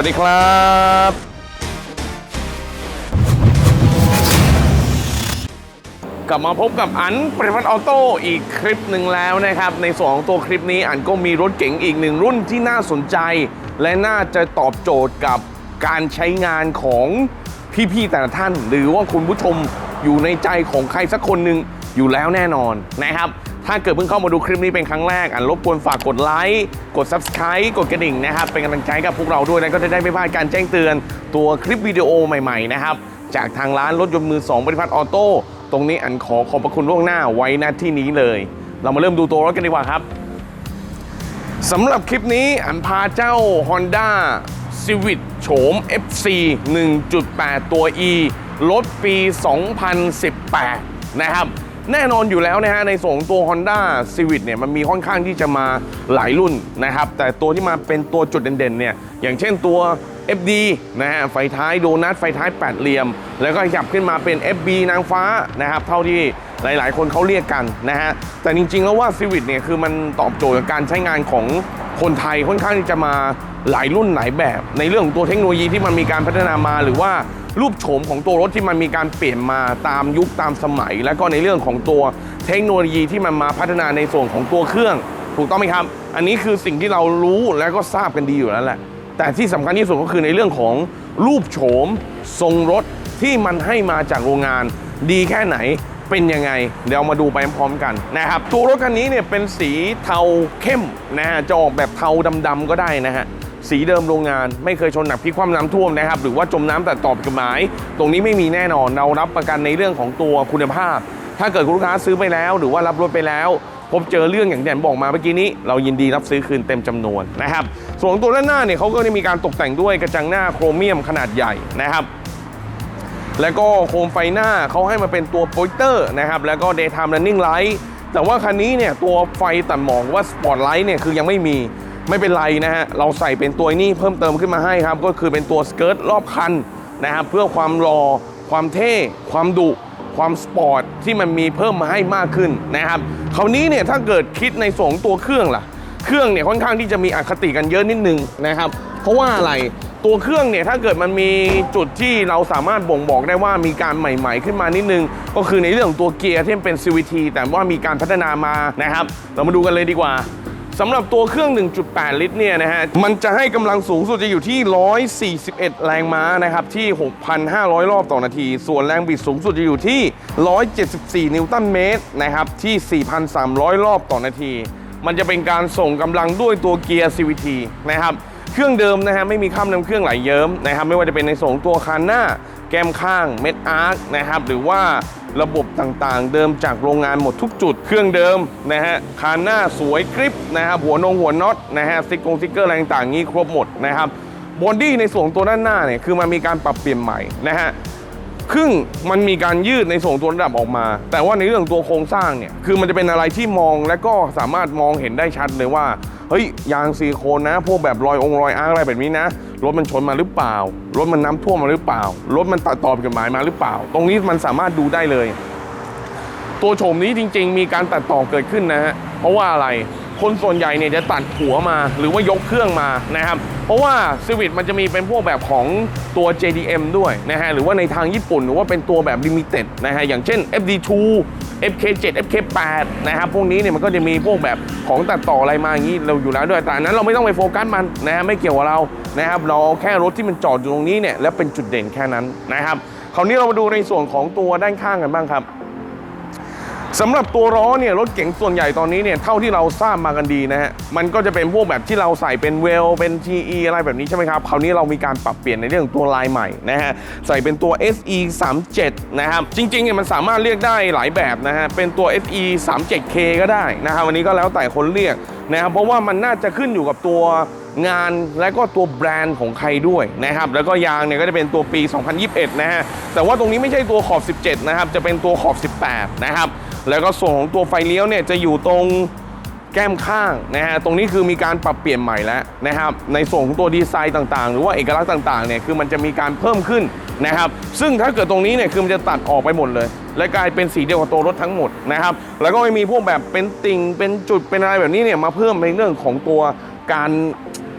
สวัสดีครับกลับมาพบกับอันปริพัฒน์ออโต้อีกคลิปหนึ่งแล้วนะครับ ในส่วนของตัวคลิปนี้อันก็มีรถเก๋งอีกหนึ่งรุ่นที่น่าสนใจ และน่าจะตอบโจทย์กับการใช้งานของพี่ๆแต่ละท่าน หรือว่าคุณผู้ชมอยู่ในใจของใครสักคนหนึ่งอยู่แล้วแน่นอนนะครับ ถ้าเกิดเพิ่งเข้ามาดูคลิปนี้เป็นครั้งแรกอันรบกวนฝากกดไลค์กด Subscribe กดกระดิ่งนะครับ เป็นกำลังใจกับพวกเราด้วยนะก็จะได้ไม่พลาดการแจ้งเตือนตัวคลิปวิดีโอใหม่ๆนะครับจากทางร้านรถยนต์มือ2บริพัตรออโต้ตรงนี้อันขอขอบพระคุณล่วงหน้าไว้ณที่นี้เลย เรามาเริ่มดูตัวรถกันดีกว่าครับสำหรับคลิปนี้อันพาเจ้า Honda Civic โฉม FC 1.8 ตัว E รถปี 2018 นะครับ แน่นอนอยู่แล้วนะฮะในส่วนของตัว Honda Civic เนี่ยมันมีค่อนข้างที่จะมาหลายรุ่นนะครับ แต่ตัวที่มาเป็นตัวจุดเด่นๆเนี่ยอย่างเช่นตัว FD นะฮะไฟท้ายโดนัทไฟท้ายแปดเหลี่ยม แล้วก็ขยับขึ้นมาเป็น FB นางฟ้านะครับเท่าที่หลายๆ คนเขาเรียกกันนะฮะแต่จริงๆแล้วว่า Civic เนี่ยคือมันตอบโจทย์กับการใช้งานของคนไทยค่อนข้างที่จะมา หลายรุ่นหลายแบบ ในเรื่องของตัวเทคโนโลยีที่มันมีการพัฒนามา หรือว่ารูปโฉมของตัวรถที่มันมีการเปลี่ยนมาตามยุคตามสมัย แล้วก็ในเรื่องของตัวเทคโนโลยีที่มันมาพัฒนาในส่วนของตัวเครื่อง ถูกต้องไหมครับ อันนี้คือสิ่งที่เรารู้และก็ทราบกันดีอยู่แล้วแหละแต่ที่สำคัญที่สุดก็คือในเรื่องของรูปโฉม ทรงรถที่มันให้มาจากโรงงาน ดีแค่ไหนเป็นยังไง เดี๋ยวมาดูไปพร้อมกันนะครับตัวรถคันนี้เนี่ยเป็นสีเทาเข้มนะฮะจะออกแบบเทาดำๆก็ได้นะฮะ สีเดิมโรงงาน ไม่เคยชนหนักพลิกคว่ำน้ำท่วมนะครับ หรือว่าจมน้ำแต่ตอบกฎหมาย ตรงนี้ไม่มีแน่นอนเรารับประกันในเรื่องของตัวคุณภาพ ถ้าเกิดคุณลูกค้าซื้อไปแล้ว หรือว่ารับรถไปแล้ว พบเจอเรื่องอย่างที่แดนบอกมาเมื่อกี้นี้ เรายินดีรับซื้อคืนเต็มจำนวนนะครับ ส่วนตัวด้านหน้าเนี่ยเขาก็ได้มีการตกแต่งด้วยกระจังหน้าโครเมียมขนาดใหญ่นะครับแล้วก็โคมไฟหน้าเขาให้มาเป็นตัวโปรเจคเตอร์นะครับแล้วก็ daytime running light แต่ว่าคันนี้เนี่ยตัวไฟตัดหมอกว่าสปอตไลท์เนี่ยคือยังไม่มี ไม่เป็นไรนะฮะเราใส่เป็นตัวนี้เพิ่มเติมขึ้นมาให้ครับ ก็คือเป็นตัวสเกิร์ตรอบคันนะครับเพื่อความรอ ความเท่ ความดุความสปอร์ตที่มันมีเพิ่มมาให้มากขึ้นนะครับคราวนี้เนี่ยถ้าเกิดคิดในส่วนของตัวเครื่องล่ะ เครื่องเนี่ยค่อนข้างที่จะมีอคติกันเยอะนิดนึงนะครับ เพราะว่าอะไรตัวเครื่องเนี่ยถ้าเกิดมันมีจุดที่เราสามารถบ่งบอกได้ว่ามีการใหม่ ๆ ขึ้นมานิดนึง ก็คือในเรื่องของตัวเกียร์ที่เป็น CVT แต่ว่ามีการพัฒนามานะครับ เรามาดูกันเลยดีกว่า สำหรับตัวเครื่อง 1.8 ลิตรเนี่ยนะฮะ มันจะให้กำลังสูงสุดจะอยู่ที่ 141 แรงม้านะครับ ที่ 6,500 รอบต่อนาที ส่วนแรงบิดสูงสุดจะอยู่ที่ 174 นิวตันเมตรนะครับ ที่ 4,300 รอบต่อนาที มันจะเป็นการส่งกำลังด้วยตัวเกียร์ CVT นะครับเครื่องเดิมนะฮะไม่มีข้ามน้ำเครื่องไหลเยิ้มนะครับไม่ว่าจะเป็นในส่งตัวคานหน้า แก้มข้างเม็ดอาร์คนะครับหรือว่า ระบบต่างๆ เดิมจากโรงงานหมดทุกจุด เครื่องเดิมนะฮะคานหน้าสวยกริปนะครับหัวนงหัวน็อตนะฮะสติ๊กงสติ๊กเกอร์อะไรต่างๆนี้ครบหมดนะครับบอดี้ในส่วนของตัวด้านหน้าเนี่ยคือมันมีการปรับเปลี่ยนใหม่นะฮะครึ่งมันมีการยืดในส่วนตัวระดับออกมา แต่ว่าในเรื่องตัวโครงสร้างเนี่ยคือมันจะเป็นอะไรที่มองและก็สามารถมองเห็นได้ชัดเลยว่าเฮ้ยยางซีโคนนะ พวกแบบรอยองรอยอาร์คอะไรแบบนี้นะ รถมันชนมาหรือเปล่า รถมันน้ำท่วมมาหรือเปล่า รถมันตัดต่อผิดกฎหมายมาหรือเปล่า ตรงนี้มันสามารถดูได้เลย ตัวโฉมนี้จริง ๆ มีการตัดต่อเกิดขึ้นนะฮะเพราะว่าอะไรคนส่วนใหญ่เนี่ยจะตัดหัวมาหรือว่ายกเครื่องมานะครับ เพราะว่า Civic มันจะมีเป็นพวกแบบของตัว JDM ด้วยนะฮะหรือว่าในทางญี่ปุ่นหรือว่าเป็นตัวแบบ Limited นะฮะอย่างเช่น FD2 FK7 FK8 นะครับพวกนี้เนี่ยมันก็จะมีพวกแบบของตัดต่ออะไรมาอย่างนี้เราอยู่แล้วด้วยแต่นนั้นเราไม่ต้องไปโฟกัสมันนะฮะไม่เกี่ยวกับเรา นะครับ เราเอาแค่รถที่มันจอดอยู่ตรงนี้เนี่ยแล้วเป็นจุดเด่นแค่นั้นนะครับ คราวนี้เรามาดูในส่วนของตัวด้านข้างกันบ้างครับสำหรับตัวล้อเนี่ยรถเก๋งส่วนใหญ่ตอนนี้เนี่ยเท่าที่เราทราบมากันดีนะฮะมันก็จะเป็นพวกแบบที่เราใส่เป็นเวลเป็น TE อะไรแบบนี้ใช่ไหมครับคราวนี้เรามีการปรับเปลี่ยนในเรื่องตัวลายใหม่นะฮะใส่เป็นตัว SE 37นะครับจริงๆเนี่ยมันสามารถเรียกได้หลายแบบนะฮะเป็นตัว SE 37K ก็ได้นะครับวันนี้ก็แล้วแต่คนเรียกนะครับเพราะว่ามันน่าจะขึ้นอยู่กับตัว งานและก็ตัวแบรนด์ของใครด้วยนะครับ แล้วก็ยางเนี่ยก็จะเป็นตัวปี 2021 นะฮะ แต่ว่าตรงนี้ไม่ใช่ตัวขอบ 17 นะครับ จะเป็นตัวขอบ 18 นะครับ แล้วก็ส่วนของตัวไฟเลี้ยวเนี่ยจะอยู่ตรงแก้มข้างนะฮะ ตรงนี้คือมีการปรับเปลี่ยนใหม่แล้วนะครับ ในส่วนของตัวดีไซน์ต่างๆ หรือว่าเอกลักษณ์ต่างๆ เนี่ย คือมันจะมีการเพิ่มขึ้นนะครับ ซึ่งถ้าเกิดตรงนี้เนี่ย คือมันจะตัดออกไปหมดเลย และกลายเป็นสีเดียวกับตัวรถทั้งหมดนะครับ แล้วก็ไม่มีพวกแบบเป็นติ่ง เป็นจุด เป็นอะไรแบบนี้เนี่ย มาเพิ่มในเรื่องของตัวการ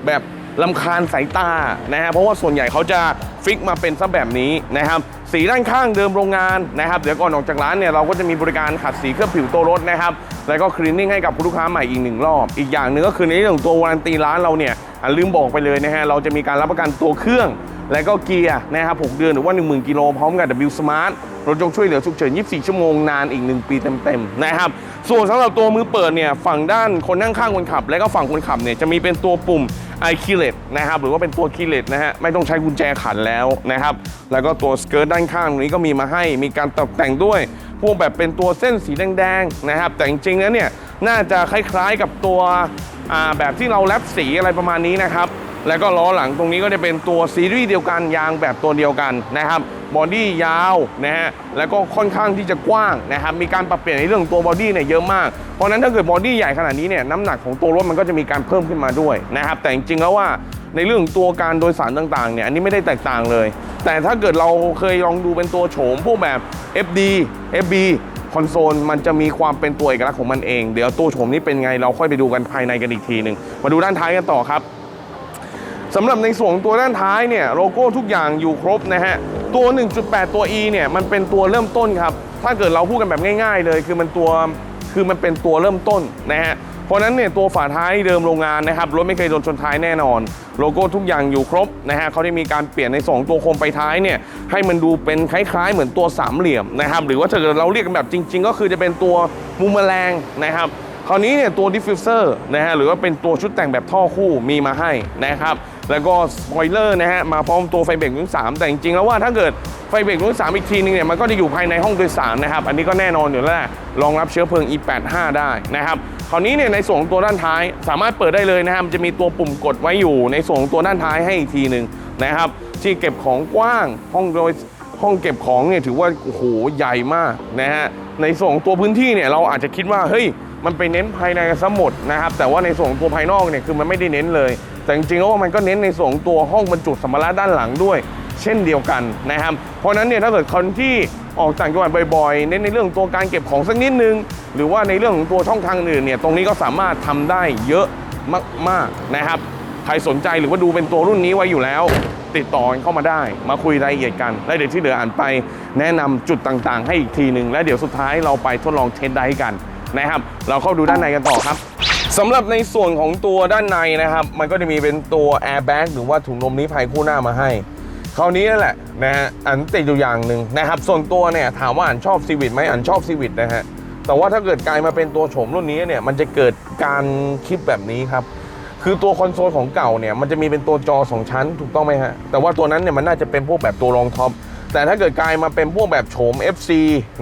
แบบลำคาญสายตานะฮะเพราะว่าส่วนใหญ่เขาจะฟิกมาเป็นซะแบบนี้นะครับสีด้านข้างเดิมโรงงานนะครับเดี๋ยวก่อนออกจากร้านเนี่ยเราก็จะมีบริการขัดสีเคลือบผิวตัวรถนะครับแล้วก็คลีนนิ่งให้กับลูกค้าใหม่อีกหนึ่งรอบ อีกอย่างหนึ่งก็คือในเรื่องของตัววารันตีร้านเราเนี่ยอะลืมบอกไปเลยนะฮะเราจะมีการรับประกันตัวเครื่อง และก็เกียร์นะครับ6เดือนหรือว่า 10,000 กิโลพร้อมกับ W Smart รถยกช่วยเหลือฉุกเฉิน 24 ชั่วโมงนานอีก 1 ปีเต็มๆนะครับส่วนสำหรับตัวมือเปิดเนี่ยฝั่งด้านคนนั่งข้างคนขับ และก็ฝั่งคนขับเนี่ยจะมีเป็นตัวปุ่ม ไอคิเลตนะครับหรือว่าเป็นตัวคิเลตนะฮะไม่ต้องใช้กุญแจขันแล้วนะครับแล้วก็ตัวสเกิร์ตด้านข้างตรงนี้ก็มีมาให้มีการตกแต่งด้วย พวกแบบเป็นตัวเส้นสีแดงๆนะครับแต่จริงๆแล้วเนี่ยน่าจะคล้ายๆกับตัวแบบที่เราแรปสีอะไรประมาณนี้นะครับ แล้วก็ล้อหลังตรงนี้ก็จะเป็นตัวซีรีส์เดียวกันยางแบบตัวเดียวกันนะครับบอดี้ยาวนะฮะแล้วก็ค่อนข้างที่จะกว้างนะครับมีการปรับเปลี่ยนในเรื่องตัวบอดี้เนี่ยเยอะมาก เพราะนั้นถ้าเกิดบอดี้ใหญ่ขนาดนี้เนี่ยน้ำหนักของตัวรถมันก็จะมีการเพิ่มขึ้นมาด้วยนะครับแต่จริงๆแล้วว่าในเรื่องตัวการโดยสารต่างๆเนี่ยอันนี้ไม่ได้แตกต่างเลย แต่ถ้าเกิดเราเคยลองดูเป็นตัวโฉมพวกแบบ FD FB คอนโซลมันจะมีความเป็นตัวเอกลักษณ์ของมันเอง เดี๋ยวตัวโฉมนี้เป็นไงเราค่อยไปดูกันภายในกันอีกทีหนึ่งมาดูด้านท้ายกันต่อครับ สำหรับในส่วนของตัวด้านท้ายเนี่ยโลโก้ทุกอย่างอยู่ครบนะฮะ ตัว 1.8 ตัว E เนี่ยมันเป็นตัวเริ่มต้นครับ ถ้าเกิดเราพูดกันแบบง่าย ๆ เลย คือมันตัวคือมันเป็นตัวเริ่มต้นนะฮะ เพราะฉะนั้นเนี่ยตัวฝาท้ายเดิมโรงงานนะครับรถไม่เคยโดนชนท้ายแน่นอน โลโก้ทุกอย่างอยู่ครบนะฮะเขาได้มีการเปลี่ยนในสองตัวโคมไฟท้ายเนี่ยให้มันดูเป็นคล้าย ๆ เหมือนตัวสามเหลี่ยมนะครับหรือว่าถ้าเกิดเราเรียกกันแบบจริง ๆ ก็คือจะเป็นตัวมุมแมลงนะครับคราวนี้เนี่ยตัวดิฟฟิวเซอร์นะฮะหรือว่าเป็นตัวชุดแต่งแบบท่อคู่มีมาให้นะครับ แล้วก็สปอยเลอร์นะฮะมาพร้อมตัวไฟเบรกรุ่น3แต่จริงๆแล้วว่าถ้าเกิดไฟเบรกรุ่น3อีกทีนึงเนี่ยมันก็จะอยู่ภายในห้องโดยสารนะครับอันนี้ก็แน่นอนอยู่แล้วรองรับเชื้อเพลิง E85 ได้นะครับคราวนี้เนี่ยในส่วนของตัวด้านท้ายสามารถเปิดได้เลยนะฮะมันจะมีตัวปุ่มกดไว้อยู่ ในส่วนของตัวด้านท้ายให้อีกทีหนึ่งนะครับที่เก็บของกว้างห้องโดยห้องเก็บของเนี่ยถือว่าโอ้โหใหญ่มากนะฮะในส่วนของตัวพื้นที่เนี่ยเราอาจจะคิดว่าเฮ้ยมันไปเน้นภายในกันซะหมดนะครับแต่ว่าในส่วนของตัวภายนอกเนี่ยคือมันไม่ได้เน้นเลย แต่จริงๆแล้วว่ามันก็เน้นในส่วนของตัวห้องบรรจุสัมภาระด้านหลังด้วย เช่นเดียวกันนะครับ เพราะนั้นเนี่ยถ้าเกิดคนที่ออกต่างจังหวัดบ่อยๆ เน้นในเรื่องตัวการเก็บของสักนิดนึง หรือว่าในเรื่องของตัวช่องทางอื่นเนี่ยตรงนี้ก็สามารถทำได้เยอะมากๆนะครับ ใครสนใจหรือว่าดูเป็นตัวรุ่นนี้ไว้อยู่แล้ว ติดต่อเข้ามาได้ มาคุยรายละเอียดกัน และเดี๋ยวที่เหลืออ่านไป แนะนำจุดต่างๆ ให้อีกทีหนึ่งและเดี๋ยวสุดท้ายเราไปทดลองเทสได้กันนะครับ เราเข้าดูด้านในกันต่อครับ สำหรับในส่วนของตัวด้านในนะครับ มันก็จะมีเป็นตัว airbag หรือว่าถุงลมนิรภัยคู่หน้ามาให้คราวนี้นั่นแหละนะฮะอันติดอยู่อย่างหนึ่งนะครับ ส่วนตัวเนี่ยถามว่าอันชอบซีวิตไหมอันชอบซีวิตนะฮะแต่ว่าถ้าเกิดกลายมาเป็นตัวโฉมรุ่นนี้เนี่ยมันจะเกิดการคิดแบบนี้ครับ คือตัวคอนโซลของเก่าเนี่ยมันจะมีเป็นตัวจอ2ชั้นถูกต้องไหมฮะแต่ว่าตัวนั้นเนี่ยมันน่าจะเป็นพวกแบบตัวรองท็อปแต่ถ้าเกิดกลายมาเป็นพวกแบบโฉม FC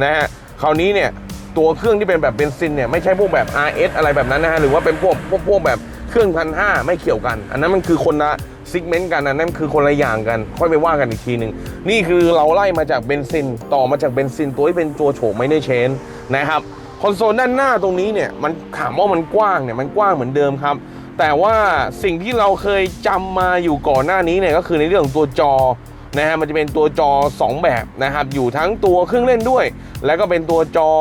นะฮะคราวนี้เนี่ย ตัวเครื่องที่เป็นแบบเบนซินเนี่ยไม่ใช่พวกแบบ RS อะไรแบบนั้นนะฮะหรือว่าเป็นพวกพวกพวกแบบเครื่องพันห้าไม่เกี่ยวกัน อันนั้นมันคือคนละซิกเมนต์กันอันนั้นคือคนละอย่างกัน ค่อยไปว่ากันอีกทีหนึ่งนี่คือเราไล่มาจากเบนซินต่อมาจากเบนซินตัวที่เป็นตัวโฉมไม่ได้เชนนะครับคอนโซลด้านหน้าตรงนี้เนี่ยมันถามว่ามันกว้างเนี่ยมันกว้างเหมือนเดิมครับ แต่ว่าสิ่งที่เราเคยจำมาอยู่ก่อนหน้านี้เนี่ยก็คือในเรื่องของตัวจอนะฮะมันจะเป็นตัวจอ 2 แบบนะครับอยู่ทั้งตัวเครื่องเล่นด้วย แล้วก็เป็นตัวจอ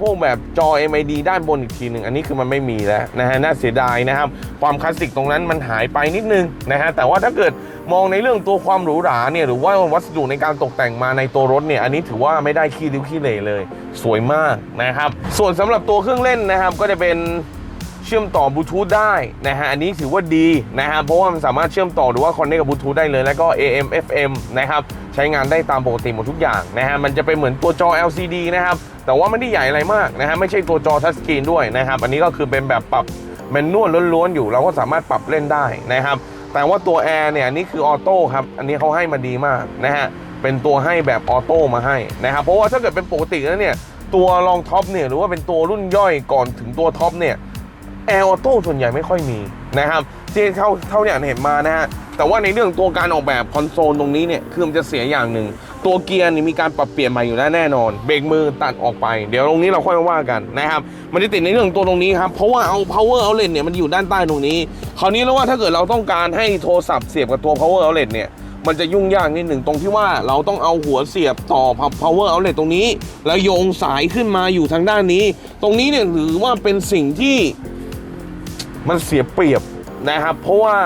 พวกแบบจอ MID ด้านบนอีกทีหนึ่งอันนี้คือมันไม่มีแล้วนะฮะน่าเสียดายนะครับ ความคลาสสิกตรงนั้นมันหายไปนิดนึงนะฮะแต่ว่าถ้าเกิดมองในเรื่องตัวความหรูหราเนี่ยหรือว่าวัสดุในการตกแต่งมาในตัวรถเนี่ยอันนี้ถือว่าไม่ได้ขี้ริ้วขี้เหร่เลย สวยมากนะครับ ส่วนสำหรับตัวเครื่องเล่นนะครับก็จะเป็นเชื่อมต่อบลูทูธได้นะฮะอันนี้ถือว่าดีนะฮะเพราะว่ามันสามารถเชื่อมต่อหรือว่าคอนเนคกับบลูทูธได้เลยแล้วก็ AM FM นะครับ ใช้งานได้ตามปกติหมดทุกอย่างนะฮะมันจะเป็นเหมือนตัวจอ LCD นะครับแต่ว่าไม่ได้ใหญ่อะไรมากนะฮะไม่ใช่ตัวจอทัชสกรีนด้วยนะครับอันนี้ก็คือเป็นแบบปรับแมนนวลล้วนๆอยู่ เราก็สามารถปรับเล่นได้นะครับแต่ว่าตัวแอร์เนี่ยนนี่คือออโต้ครับอันนี้เขาให้มาดีมากนะฮะเป็นตัวให้แบบออโต้มาให้นะครับเพราะว่าถ้าเกิดเป็นปกติแล้วเนี่ยตัวรองท็อปเนี่ยหรือว่าเป็นตัวรุ่นย่อยก่อนถึงตัวท็อปเนี่ยแอร์ออโต้ส่วนใหญ่ไม่ค่อยมีนะครับที่เท่าเท่าที่อ่านเห็นมานะฮะ แต่ว่าในเรื่องตัวการออกแบบคอนโซลตรงนี้เนี่ยคือมันจะเสียอย่างหนึ่ง ตัวเกียร์นี่มีการปรับเปลี่ยนใหม่อยู่แล้วแน่นอน เบรกมือตัดออกไป เดี๋ยวตรงนี้เราค่อยมาว่ากันนะครับ มันจะติดในเรื่องตัวตรงนี้ครับ เพราะว่าเอา power outlet เนี่ยมันอยู่ด้านใต้ตรงนี้ คราวนี้แล้วว่าถ้าเกิดเราต้องการให้โทรศัพท์เสียบกับตัว power outlet เนี่ยมันจะยุ่งยากนิดหนึ่งตรงที่ว่าเราต้องเอาหัวเสียบต่อ power outlet ตรงนี้ แล้วโยงสายขึ้นมาอยู่ทางด้านนี้ ตรงนี้เนี่ยถือว่าเป็นสิ่งที่มันเสียเปรียบนะครับ เพราะว่า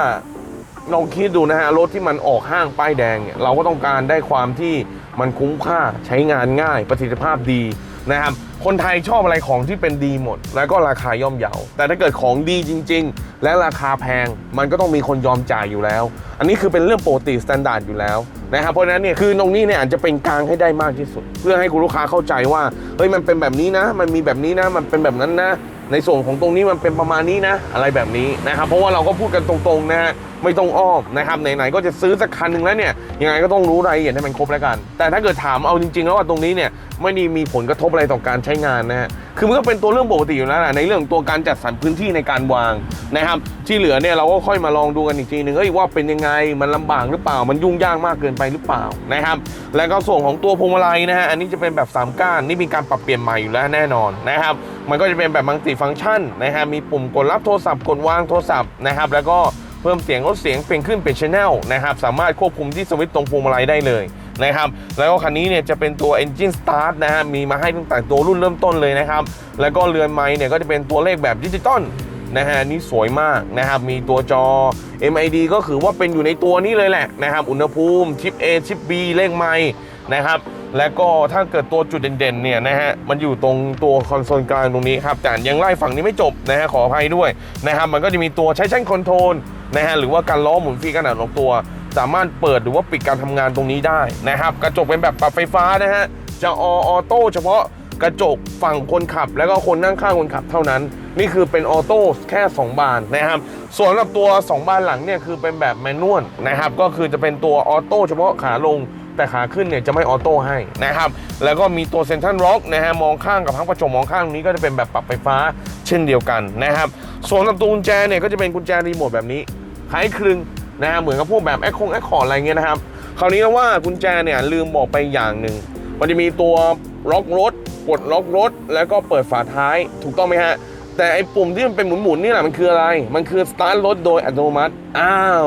ลองคิดดูนะฮะรถที่มันออกห้างป้ายแดงเนี่ยเราก็ต้องการได้ความที่มันคุ้มค่าใช้งานง่ายประสิทธิภาพดีนะครับคนไทยชอบอะไรของที่เป็นดีหมด แล้วก็ราคาย่อมเยาแต่ถ้าเกิดของดีจริง ๆ และราคาแพงมันก็ต้องมีคนยอมจ่ายอยู่แล้ว อันนี้คือเป็นเรื่องปกติสแตนดาร์ดอยู่แล้วนะครับเพราะฉะนั้นเนี่ยคือตรงนี้เนี่ยอาจจะเป็นกลางให้ได้มากที่สุด เพื่อให้คุณลูกค้าเข้าใจว่าเฮ้ยมันเป็นแบบนี้นะ มันมีแบบนี้นะ มันเป็นแบบนั้นนะ ในส่วนของตรงนี้มันเป็นประมาณนี้นะ อะไรแบบนี้นะครับเพราะว่าเราก็พูดกันตรงๆนะฮะ ไม่ต้องอ้อมนะครับไหนๆก็จะซื้อสักคันหนึ่งแล้วเนี่ยยังไงก็ต้องรู้รายละเอียดให้มันครบแล้วกัน แต่ถ้าเกิดถามเอาจริงๆแล้วว่าตรงนี้เนี่ยไม่ได้มีผลกระทบอะไรต่อการใช้งานนะฮะคือมันก็เป็นตัวเรื่องปกติอยู่แล้วแหละในเรื่องตัวการจัดสรรพื้นที่ในการวางนะครับที่เหลือเนี่ยเราก็ค่อยมาลองดูกันอีกทีหนึ่งเอ้ยว่าเป็นยังไงมันลำบากหรือเปล่า มันยุ่งยากมากเกินไปหรือเปล่านะครับแล้วก็ส่วนของตัวพวงมาลัยนะฮะอันนี้จะเป็นแบบสามก้านนี่มีการปรับเปลี่ยนใหม่อยู่แล้วแน่นอนนะครับมันก็จะเป็นแบบมัลติฟังก์ชันนะฮะมีปุ่มกดรับโทรศัพท์กดวางโทรศัพท์นะครับแล้วก็ พิ่มเสียงลดเสียงเปลี่ยนขึ้นเป็นชแนลนะครับสามารถควบคุมที่สวิตช์ตรงพวงมาลัยได้เลยนะครับแล้วก็คันนี้เนี่ยจะเป็นตัว Engine Start นะฮะมีมาให้ตั้งแต่ตัวรุ่นเริ่มต้นเลยนะครับแล้วก็เรือนไม้เนี่ยก็จะเป็นตัวเลขแบบดิจิตอลนะฮะนี่สวยมากนะครับมีตัวจอ MID ก็คือว่าเป็นอยู่ในตัวนี้เลยแหละนะครับอุณหภูมิชิป A ชิป B เลขไม้นะครับ และก็ถ้าเกิดตัวจุดเด่นๆเนี่ยนะฮะมันอยู่ตรงตัวคอนโซลกลางตรงนี้ครับแต่ยังไล่ฝั่งนี้ไม่จบนะฮะขออภัยด้วยนะครับมันก็จะมีตัวใช้ชั้นคอนโทรลนะฮะหรือว่าการล้อหมุนฟรีขนาดของตัว สามารถเปิดหรือว่าปิดการทำงานตรงนี้ได้นะครับกระจกเป็นแบบปรับไฟฟ้านะฮะจะอออโต้เฉพาะกระจกฝั่งคนขับ แล้วก็คนนั่งข้างคนขับเท่านั้น นี่คือเป็นออโต้แค่ 2 บานนะครับ ส่วนสำหรับตัว 2 บานหลังเนี่ยคือเป็นแบบแมนนวลนะครับ ก็คือจะเป็นตัวออโต้เฉพาะขาลง แต่ขาขึ้นเนี่ยจะไม่ออโต้ให้นะครับ แล้วก็มีตัวเซนทรัลล็อกนะฮะมองข้างกับพังกระจกมองข้างตรงนี้ก็จะเป็นแบบปรับไฟฟ้าเช่นเดียวกันนะครับส่วนลำตัวกุญแจเนี่ยก็จะเป็นกุญแจรีโมทแบบนี้คล้ายคลึงนะฮะเหมือนกับพวกแบบแอคคงแอคคอร์อะไรเงี้ยนะครับ คราวนี้นะว่ากุญแจเนี่ยลืมบอกไปอย่างหนึ่งมันจะมีตัวล็อกรถกดล็อกรถ แล้วก็เปิดฝาท้ายถูกต้องไหมฮะแต่ไอ้ปุ่มที่มันเป็นหมุนๆนี่แหละมันคืออะไร มันคือสตาร์ทรถโดยอัตโนมัติ อ้าว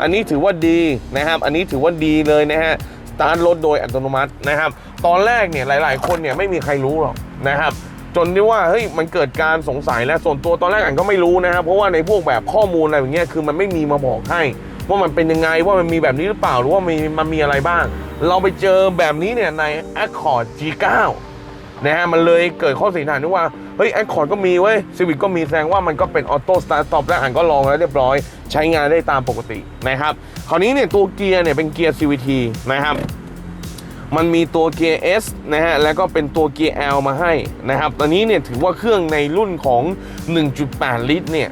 อันนี้ถือว่าดีนะครับ อันนี้ถือว่าดีเลยนะฮะ ตาร์ทรถโดยอัตโนมัตินะครับ ตอนแรกเนี่ยหลาย ๆ คนเนี่ยไม่มีใครรู้หรอกนะครับจนที่ว่าเฮ้ยมันเกิดการสงสัยและส่วนตัวตอนแรกอันก็ไม่รู้นะครับเพราะว่าในพวกแบบข้อมูลอะไรอย่างเงี้ยคือมันไม่มีมาบอกให้ ว่ามันเป็นยังไงว่ามันมีแบบนี้หรือเปล่าหรือว่ามีมันมีอะไรบ้าง เราไปเจอแบบนี้เนี่ยใน Accord G9 นะฮะมันเลยเกิดข้อสันนิษฐานที่ว่า เฮ้ยแอคคอร์ดก็มีเว้ยซีวิกก็มีแสดงว่ามันก็เป็นออโต้สตาร์ท t และอ่านก็ลองแล้วเรียบร้อย ใช้งานได้ตามปกตินะครับคราวนี้เนี่ยตัวเกียร์เนี่ยเป็นเกียร์ CVT นะครับมันมีตัวเกียร์ S นะฮะ แล้วก็เป็นตัวเกียร์ L มาให้นะครับ ตอนนี้เนี่ยถือว่าเครื่องในรุ่นของ 1.8 ลิตรเนี่ย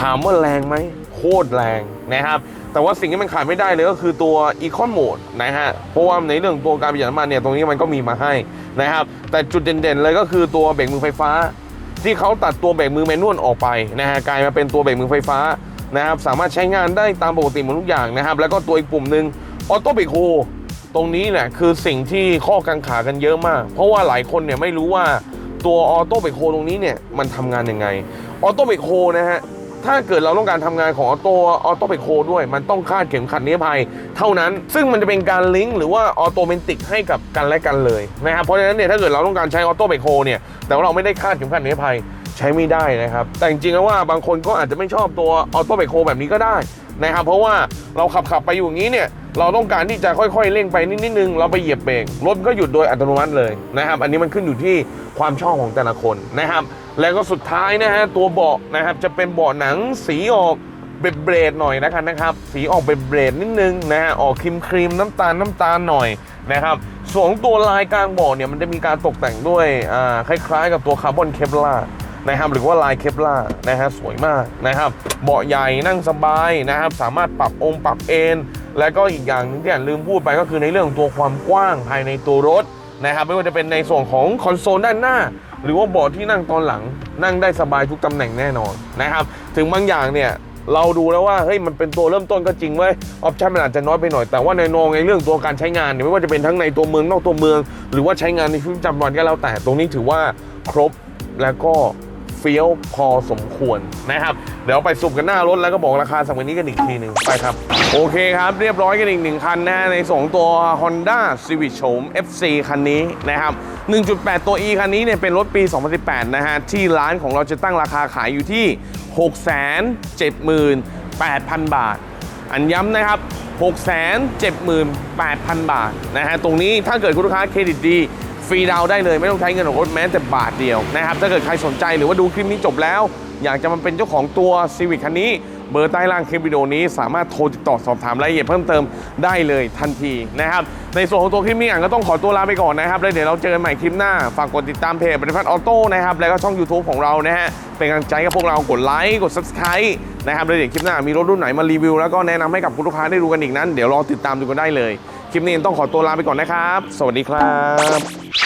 ถามว่าแรงไหม โคตรแรงนะครับ แต่ว่าสิ่งที่มันขาดไม่ได้เลยก็คือตัว Econ Mode นะฮะ เพราะว่าในเรื่องตัวการประหยัดน้ำมันเนี่ยตรงนี้มันก็มีมาให้นะครับ แต่จุดเด่นๆเลยก็คือตัวเบรกมือไฟฟ้า ที่เขาตัดตัวเบรกมือแมนนวลออกไปนะฮะกลายมาเป็นตัวเบรกมือไฟฟ้านะครับสามารถใช้งานได้ตามปกติหมดทุกอย่างนะครับ แล้วก็ตัวอีกปุ่มหนึ่งออโต้เบรกโฮตรงนี้แหละคือสิ่งที่ข้อกังขากันเยอะมาก เพราะว่าหลายคนเนี่ยไม่รู้ว่าตัวออโต้เบรกโฮตรงนี้เนี่ยมันทำงานยังไงออโต้เบรกโฮนะฮะ ถ้าเกิดเราต้องการทำงานของออโต้ออโต้เบรกโคด้วย มันต้องคาดเข็มขัดนิรภัย เท่านั้น ซึ่งมันจะเป็นการลิงก์หรือว่าออโตเมติกให้กับกันและกันเลยนะครับ เพราะฉะนั้นเนี่ยถ้าเกิดเราต้องการใช้ออโต้เบรกโคเนี่ย แต่ว่าเราไม่ได้คาดเข็มขัดนิรภัยใช้ไม่ได้นะครับ แต่จริงๆแล้วว่าบางคนก็อาจจะไม่ชอบตัวออโต้เบรกโคแบบนี้ก็ได้นะครับ เพราะว่าเราขับขับไปอยู่อย่างนี้เนี่ย เราต้องการที่จะค่อยๆเร่งไปนิดนึงเราไปเหยียบเบรกรถก็หยุดโดยอัตโนมัติเลยนะครับ อันนี้มันขึ้นอยู่ที่ความชอบของแต่ละคนนะครับ แล้วก็สุดท้ายนะฮะตัวเบาะนะครับจะเป็นเบาะหนังสีออกเบรดเบรดหน่อยนะครับนะครับ สีออกเบรดเบรดนิดนึงนะฮะออกครีมครีมน้ำตาลน้ำตาลหน่อยนะครับส่วนของตัวลายกลางเบาะเนี่ยมันจะมีการตกแต่งด้วยอ่าคล้ายๆ กับตัวคาร์บอนเคปลานะครับหรือว่าลายเคปลานะฮะสวยมากนะครับ เบาะใหญ่นั่งสบายนะครับ สามารถปรับองค์ปรับเอน แล้วก็อีกอย่างหนึงที่อ่าลืมพูดไปก็คือในเรื่องของตัวความกว้างภายในตัวรถนะครับไม่ว่าจะเป็นในส่วนของคอนโซลด้านหน้า หรือว่าเบาะที่นั่งตอนหลังนั่งได้สบายทุกตำแหน่งแน่นอนนะครับถึงบางอย่างเนี่ยเราดูแล้วว่าเฮ้ยมันเป็นตัวเริ่มต้นก็จริงเว้ยออปชั่นมันอาจจะน้อยไปหน่อยแต่ว่าในนองในเรื่องตัวการใช้งานเนี่ยไม่ว่าจะเป็นทั้งในตัวเมืองนอกตัวเมือง หรือว่าใช้งานในชีวิตประจำวันก็แล้วแต่ตรงนี้ถือว่าครบแล้วก็ ฟี้ยวพอสมควรนะครับ เดี๋ยวไปสุ่มกันหน้ารถแล้วก็บอกราคาสัมกันนี้กันอีกทีหนึ่งไปครับ โอเคครับ เรียบร้อยกันอีกหนึ่งคันนะในส่งตัว Honda Civic โฉม FC คันนี้นะครับ 1.8 ตัว E คันนี้เนี่ยเป็นรถปี 2018 นะฮะ ที่ร้านของเราจะตั้งราคาขายอยู่ที่ 678,000 บาท อันย้ำนะครับ 678,000 บาทนะฮะตรงนี้ถ้าเกิดคุณลูกค้าเครดิตดี ฟรีดาวได้เลยไม่ต้องใช้เงินของรถแม้แต่บาทเดียวนะครับถ้าเกิดใครสนใจหรือว่าดูคลิปนี้จบแล้ว อยากจะมาเป็นเจ้าของตัว Civic คันนี้เบอร์ใต้ล่างคลิปวิดีโอนี้สามารถโทรติดต่อสอบถามรายละเอียดเพิ่มเติมได้เลยทันทีนะครับในส่วนของตัวคลิปนี้อะก็ต้องขอตัวลาไปก่อนนะครับแล้วเดี๋ยวเราเจอกันใหม่คลิปหน้า ฝากกดติดตามเพจบริพัตออโต้นะครับแล้วก็ช่อง YouTube ของเรานะฮะเป็นกำลังใจกับพวกเรากดไลค์กด Subscribe นะครับแล้วเดี๋ยวคลิปหน้ามีรถรุ่นไหนมารีวิวแล้วก็แนะนำให้กับคุณลูกค้าได้ดูกันอีกนั้น เดี๋ยวรอติดตามดูกันได้เลย คลิปนี้ต้องขอตัวลาไปก่อนนะครับ สวัสดีครับ